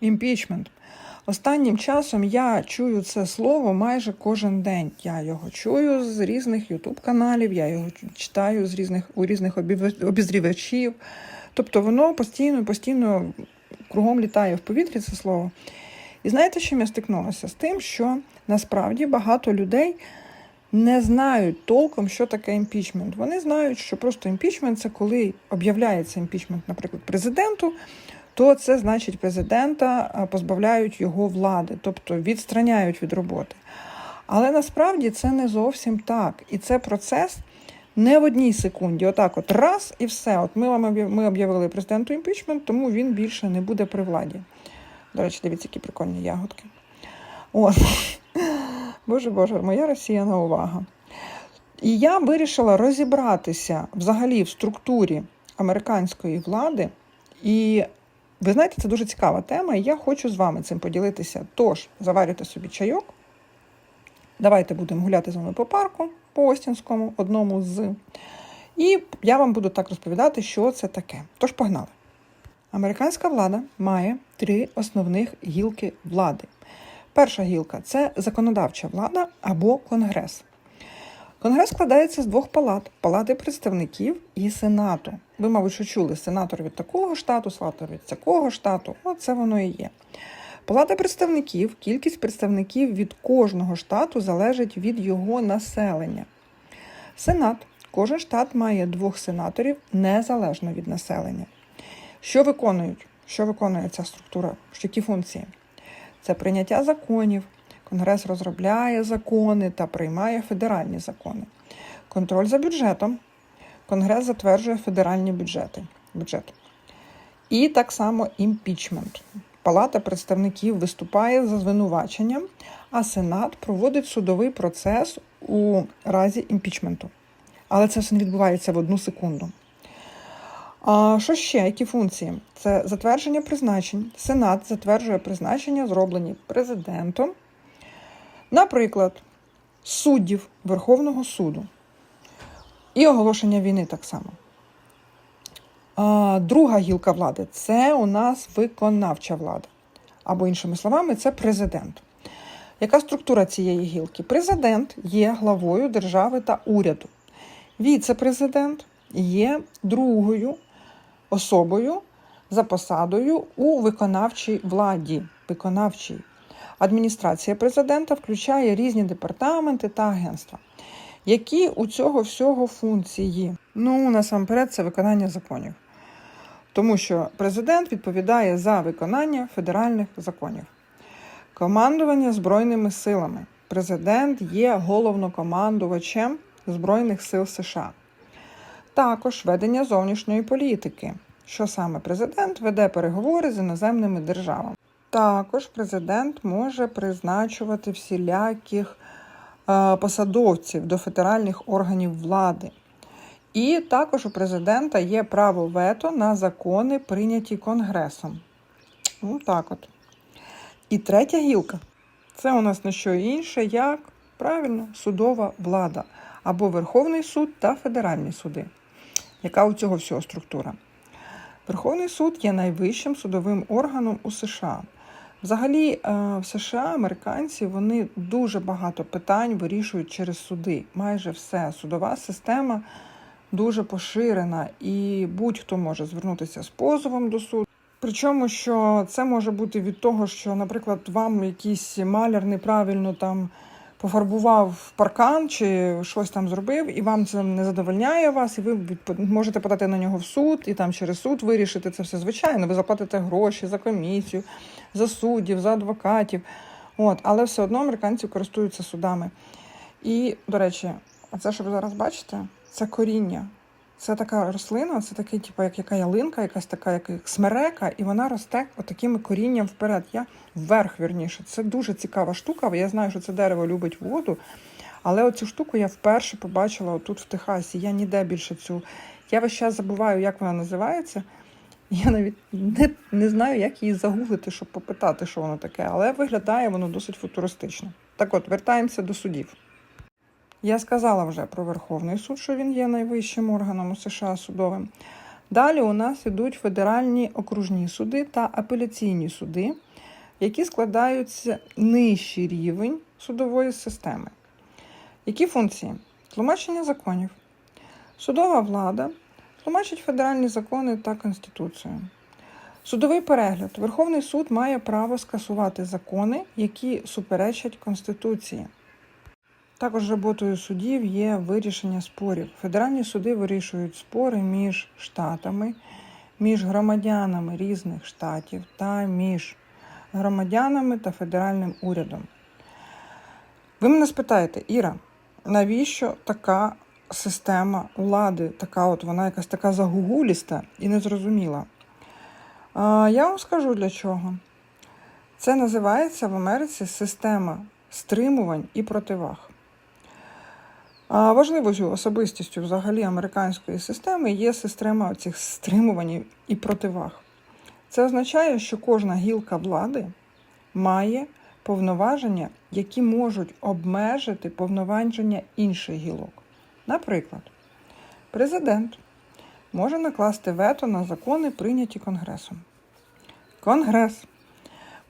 Імпічмент. Останнім часом я чую це слово майже кожен день. Я його чую з різних ютуб-каналів, я його читаю з різних, у різних обізрівачів. Тобто воно постійно, постійно кругом літає в повітрі це слово. І знаєте, чим я стикнулася? З тим, що насправді багато людей не знають толком, що таке імпічмент. Вони знають, що просто імпічмент це коли об'являється імпічмент, наприклад, президенту, то це значить президента позбавляють його влади, тобто відстраняють від роботи. Але насправді це не зовсім так. І це процес не в одній секунді. Отак, от раз і все. От ми ми об'явили президенту імпічмент, тому він більше не буде при владі. До речі, дивіться, які прикольні ягодки. От. Боже Боже, моя росіяна увага. І я вирішила розібратися взагалі в структурі американської влади. І ви знаєте, це дуже цікава тема, і я хочу з вами цим поділитися. Тож, заварюйте собі чайок. Давайте будемо гуляти з вами по парку, по Остінському, одному з. І я вам буду так розповідати, що це таке. Тож погнали. Американська влада має три основних гілки влади. Перша гілка це законодавча влада або конгрес. Конгрес складається з двох палат: палати представників і сенату. Ви, мабуть, що чули сенатор від такого штату, сенатор від такого штату. Оце воно і є. Палата представників, кількість представників від кожного штату залежить від його населення. Сенат. Кожен штат має двох сенаторів незалежно від населення. Що виконують? Що виконує ця структура? Які функції? Це прийняття законів. Конгрес розробляє закони та приймає федеральні закони. Контроль за бюджетом. Конгрес затверджує федеральні бюджети. Бюджет. І так само імпічмент. Палата представників виступає за звинуваченням, а Сенат проводить судовий процес у разі імпічменту. Але це все не відбувається в одну секунду. А що ще? Які функції? Це затвердження призначень. Сенат затверджує призначення, зроблені президентом. Наприклад, суддів Верховного суду. І оголошення війни так само. Друга гілка влади це у нас виконавча влада. Або, іншими словами, це президент. Яка структура цієї гілки? Президент є главою держави та уряду. Віце-президент є другою особою за посадою у виконавчій владі. Виконавчій. Адміністрація президента включає різні департаменти та агентства. Які у цього всього функції? Ну, насамперед, це виконання законів. Тому що президент відповідає за виконання федеральних законів. Командування Збройними силами. Президент є головнокомандувачем Збройних сил США. Також ведення зовнішньої політики, що саме президент веде переговори з іноземними державами. Також президент може призначувати всіляких е, посадовців до федеральних органів влади. І також у президента є право вето на закони, прийняті Конгресом. Ну, так от. І третя гілка це у нас не що інше, як правильно судова влада або Верховний суд та федеральні суди. Яка у цього всього структура? Верховний суд є найвищим судовим органом у США. Взагалі, е, в США американці вони дуже багато питань вирішують через суди. Майже все. Судова система дуже поширена, і будь-хто може звернутися з позовом до суду. Причому, що це може бути від того, що, наприклад, вам якийсь маляр неправильно там пофарбував паркан чи щось там зробив, і вам це не задовольняє вас, і ви можете подати на нього в суд, і там через суд вирішити це все. Звичайно, ви заплатите гроші за комісію, за суддів, за адвокатів. От, але все одно американці користуються судами. І, до речі, це, що ви зараз бачите, це коріння. Це така рослина, це такий, типу, як яка ялинка, якась така, як смерека, і вона росте отакими корінням вперед. Я вверх, вірніше. Це дуже цікава штука. Я знаю, що це дерево любить воду, але оцю штуку я вперше побачила отут в Техасі. Я ніде більше цю. Я весь час забуваю, як вона називається. Я навіть не, не знаю, як її загуглити, щоб попитати, що воно таке, але виглядає воно досить футуристично. Так от, вертаємося до судів. Я сказала вже про Верховний суд, що він є найвищим органом у США судовим. Далі у нас ідуть федеральні окружні суди та апеляційні суди. які складаються нижчий рівень судової системи. Які функції? Тлумачення законів. Судова влада тлумачить федеральні закони та Конституцію. Судовий перегляд. Верховний суд має право скасувати закони, які суперечать Конституції. Також роботою судів є вирішення спорів. Федеральні суди вирішують спори між штатами, між громадянами різних штатів та між громадянами та федеральним урядом. Ви мене спитаєте, Іра, навіщо така система влади, така от вона якась така загугуліста і незрозуміла? Я вам скажу для чого. Це називається в Америці система стримувань і противаг. Важливою особистістю взагалі американської системи є система цих стримувань і противаг. Це означає, що кожна гілка влади має повноваження, які можуть обмежити повноваження інших гілок. Наприклад, президент може накласти вето на закони, прийняті Конгресом. Конгрес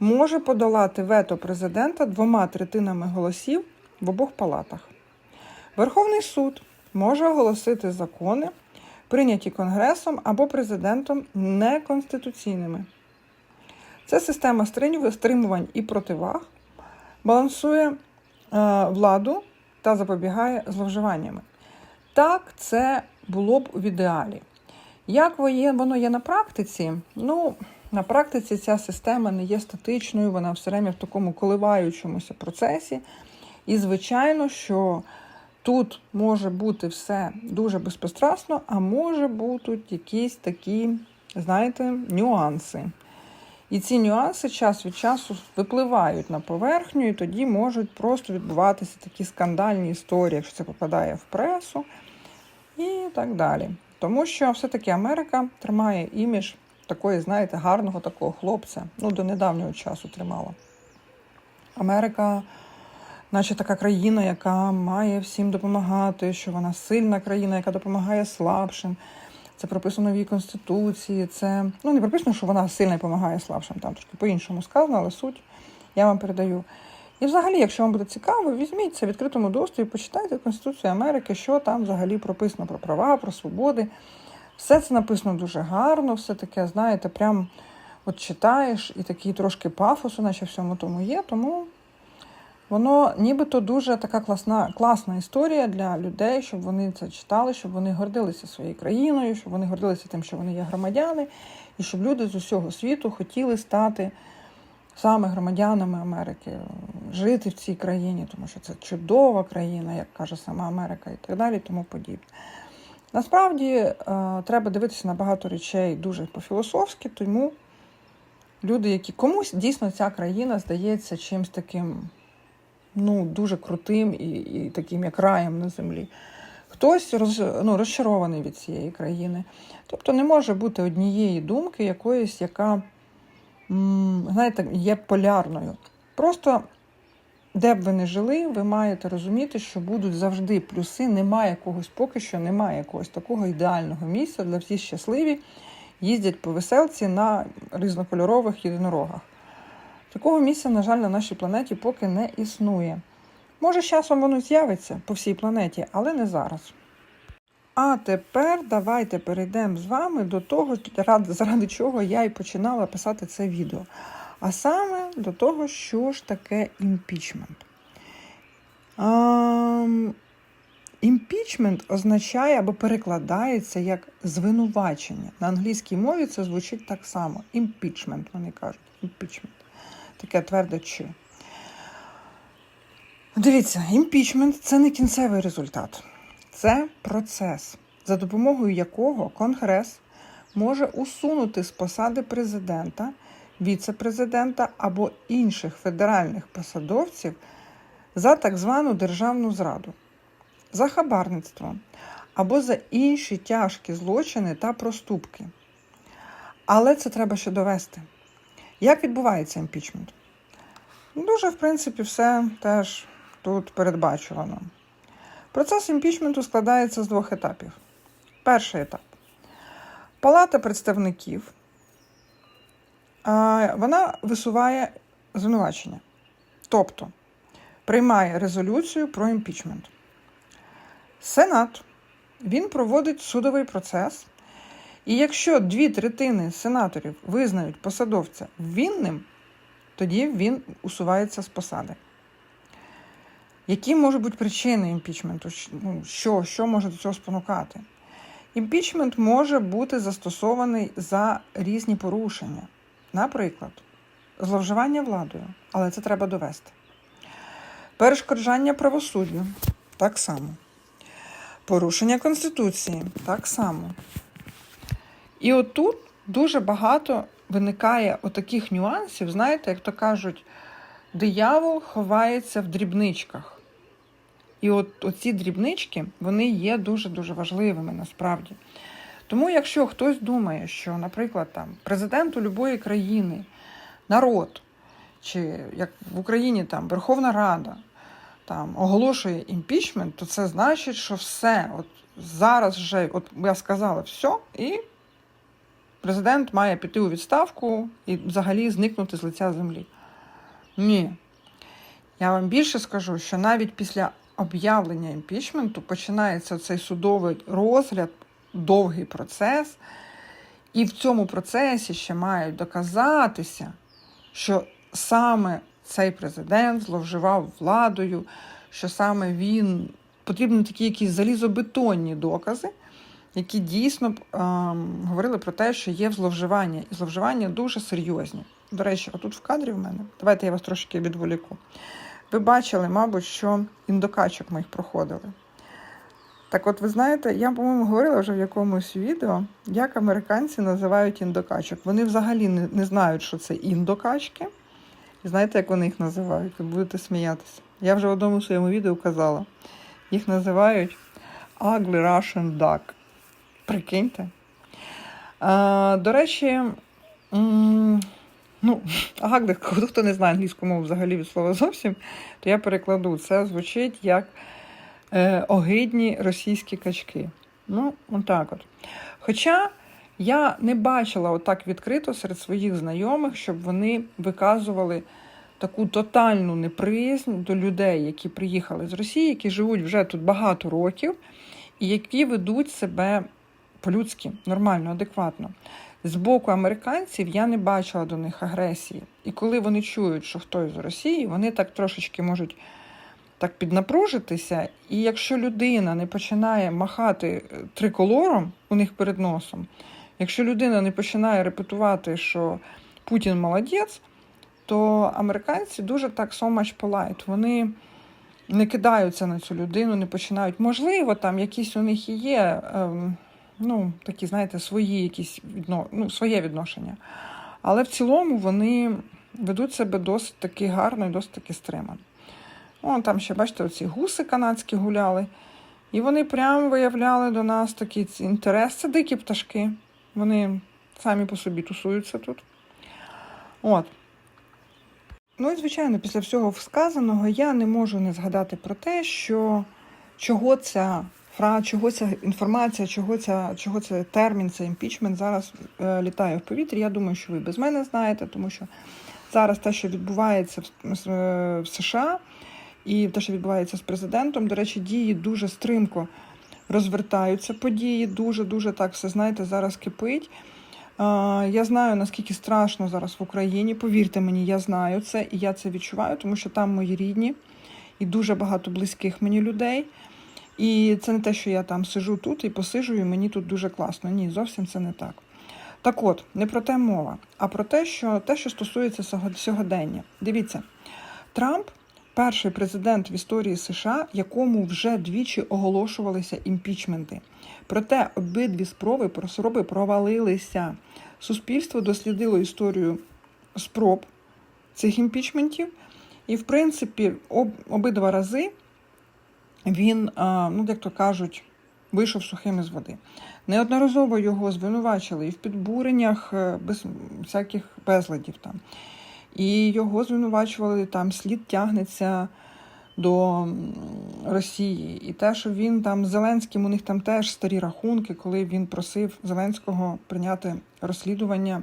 може подолати вето президента двома третинами голосів в обох палатах. Верховний суд може оголосити закони, прийняті Конгресом або президентом неконституційними. Ця система стримувань і противаг балансує е, владу та запобігає зловживаннями. Так, це було б в ідеалі. Як воно є на практиці? Ну, на практиці ця система не є статичною, вона все время в такому коливаючомуся процесі. І, звичайно, що тут може бути все дуже безпристрасно, а може бути якісь такі, знаєте, нюанси. І ці нюанси час від часу випливають на поверхню, і тоді можуть просто відбуватися такі скандальні історії, якщо це попадає в пресу і так далі. Тому що все-таки Америка тримає імідж такої, знаєте, гарного такого хлопця. Ну, до недавнього часу тримала. Америка, наче така країна, яка має всім допомагати, що вона сильна країна, яка допомагає слабшим. Це прописано в її конституції. Це ну не прописано, що вона сильно допомагає слабшим. Там трошки по-іншому сказано, але суть я вам передаю. І взагалі, якщо вам буде цікаво, візьміть це в відкритому доступі, почитайте Конституцію Америки, що там взагалі прописано про права, про свободи. Все це написано дуже гарно, все таке, знаєте, прям от читаєш і такий трошки пафосу, наче всьому тому є. Тому воно нібито дуже така класна, класна історія для людей, щоб вони це читали, щоб вони гордилися своєю країною, щоб вони гордилися тим, що вони є громадяни, і щоб люди з усього світу хотіли стати саме громадянами Америки, жити в цій країні, тому що це чудова країна, як каже сама Америка, і так далі, тому подібне. Насправді е, треба дивитися на багато речей дуже по-філософськи, тому люди, які комусь дійсно ця країна здається чимось таким ну, дуже крутим і і таким як раєм на землі. Хтось роз, ну, розчарований від цієї країни. Тобто не може бути однієї думки, якоїсь, яка, знаєте, є полярною. Просто де б ви не жили, ви маєте розуміти, що будуть завжди плюси. Немає якогось поки що, немає якогось такого ідеального місця, де всі щасливі їздять по веселці на різнокольорових єдинорогах. Такого місця, на жаль, на нашій планеті поки не існує. Може, з часом воно з'явиться по всій планеті, але не зараз. А тепер давайте перейдемо з вами до того, заради чого я і починала писати це відео. А саме до того, що ж таке імпічмент. Імпічмент означає або перекладається як звинувачення. На англійській мові це звучить так само. Імпічмент, вони кажуть. Імпічмент. Таке тверде чи. Дивіться, імпічмент це не кінцевий результат, це процес, за допомогою якого Конгрес може усунути з посади президента віце-президента або інших федеральних посадовців за так звану державну зраду, за хабарництво або за інші тяжкі злочини та проступки. Але це треба ще довести. Як відбувається імпічмент? Дуже, в принципі, все теж тут передбачувано. Процес імпічменту складається з двох етапів. Перший етап. Палата представників вона висуває звинувачення. Тобто приймає резолюцію про імпічмент. Сенат він проводить судовий процес, і якщо дві третини сенаторів визнають посадовця винним, тоді він усувається з посади. Які можуть бути причини імпічменту? Ну, Що, що може до цього спонукати? Імпічмент може бути застосований за різні порушення. Наприклад, зловживання владою, але це треба довести. Перешкоджання правосуддю так само. Порушення Конституції так само. І отут дуже багато виникає отаких нюансів, знаєте, як то кажуть, диявол ховається в дрібничках. І от оці дрібнички вони є дуже-дуже важливими насправді. Тому, якщо хтось думає, що, наприклад, там президенту любої країни, народ, чи як в Україні там Верховна Рада там оголошує імпічмент, то це значить, що все, от зараз вже, от я сказала, все, і президент має піти у відставку і взагалі зникнути з лиця землі. Ні. Я вам більше скажу, що навіть після об'явлення імпічменту починається цей судовий розгляд, довгий процес, і в цьому процесі ще мають доказатися, що саме цей президент зловживав владою, що саме він потрібні такі якісь залізобетонні докази, які дійсно ем, говорили про те, що є зловживання, і зловживання дуже серйозні. До речі, отут в кадрі в мене, давайте я вас трошки відволіку. Ви бачили, мабуть, що індокачок ми їх проходили. Так от, ви знаєте, я, по-моєму, говорила вже в якомусь відео, як американці називають індокачок. Вони взагалі не, не знають, що це індокачки. І знаєте, як вони їх називають? Ви будете сміятися. Я вже в одному своєму відео казала. Їх називають Ugly Russian Duck. Прикиньте. А, до речі, ну, Агли, хто не знає англійську мову взагалі від слова зовсім, то я перекладу. Це звучить як е, огидні російські качки. Ну, отак от. Хоча я не бачила отак відкрито серед своїх знайомих, щоб вони виказували таку тотальну неприязнь до людей, які приїхали з Росії, які живуть вже тут багато років, і які ведуть себе по-людськи, нормально, адекватно. З боку американців я не бачила до них агресії. І коли вони чують, що хтось з Росії, вони так трошечки можуть так піднапружитися. І якщо людина не починає махати е, триколором у них перед носом, якщо людина не починає репетувати, що Путін молодець, то американці дуже так so much polite. Вони не кидаються на цю людину, не починають. Можливо, там якісь у них і є. Ем, ну, такі, знаєте, свої якісь відно... ну, своє відношення. Але в цілому вони ведуть себе досить таки гарно і досить таки стримано. О, там ще, бачите, оці гуси канадські гуляли. І вони прямо виявляли до нас такий інтерес. Це дикі пташки. Вони самі по собі тусуються тут. От. Ну і, звичайно, після всього сказаного я не можу не згадати про те, що чого ця фра, чого ця інформація, чого ця, чого цей термін, цей імпічмент зараз е, літає в повітрі. Я думаю, що ви без мене знаєте, тому що зараз те, що відбувається в, е, в США, і те, що відбувається з президентом, до речі, дії дуже стримко розвертаються події, дуже дуже так все знаєте, зараз кипить. Я знаю, наскільки страшно зараз в Україні. Повірте мені, я знаю це і я це відчуваю, тому що там мої рідні і дуже багато близьких мені людей. І це не те, що я там сижу тут і посижу, і мені тут дуже класно. Ні, зовсім це не так. Так от, не про те мова, а про те, що те, що стосується сьогодення. Дивіться, Трамп перший президент в історії США, якому вже двічі оголошувалися імпічменти. Проте обидві спроби спроби провалилися. Суспільство дослідило історію спроб цих імпічментів, і, в принципі, об, обидва рази він, ну, як то кажуть, вийшов сухим із води. Неодноразово його звинувачили і в підбуреннях е, без всяких безладів там. І його звинувачували там, слід тягнеться до Росії. І те, що він там з Зеленським, у них там теж старі рахунки, коли він просив Зеленського прийняти розслідування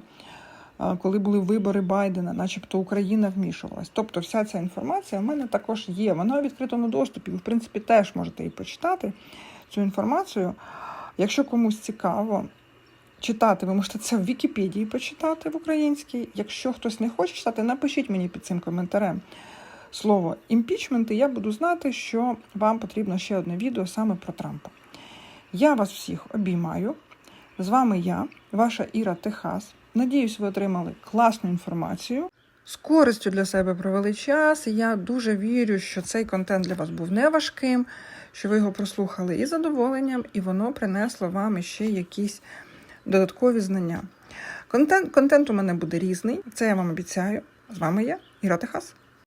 коли були вибори Байдена, начебто Україна вмішувалась. Тобто, вся ця інформація в мене також є. Вона у відкритому доступі. Ви, в принципі, теж можете її почитати, цю інформацію. Якщо комусь цікаво читати, ви можете це в Вікіпедії почитати в українській. Якщо хтось не хоче читати, напишіть мені під цим коментарем слово імпічмент, і я буду знати, що вам потрібно ще одне відео саме про Трампа. Я вас всіх обіймаю. З вами я, ваша Іра Техас. Надіюсь, ви отримали класну інформацію. З користю для себе провели час. Я дуже вірю, що цей контент для вас був не важким, що ви його прослухали із задоволенням, і воно принесло вам ще якісь додаткові знання. Контент, контент у мене буде різний, це я вам обіцяю. З вами я, Іра Техас.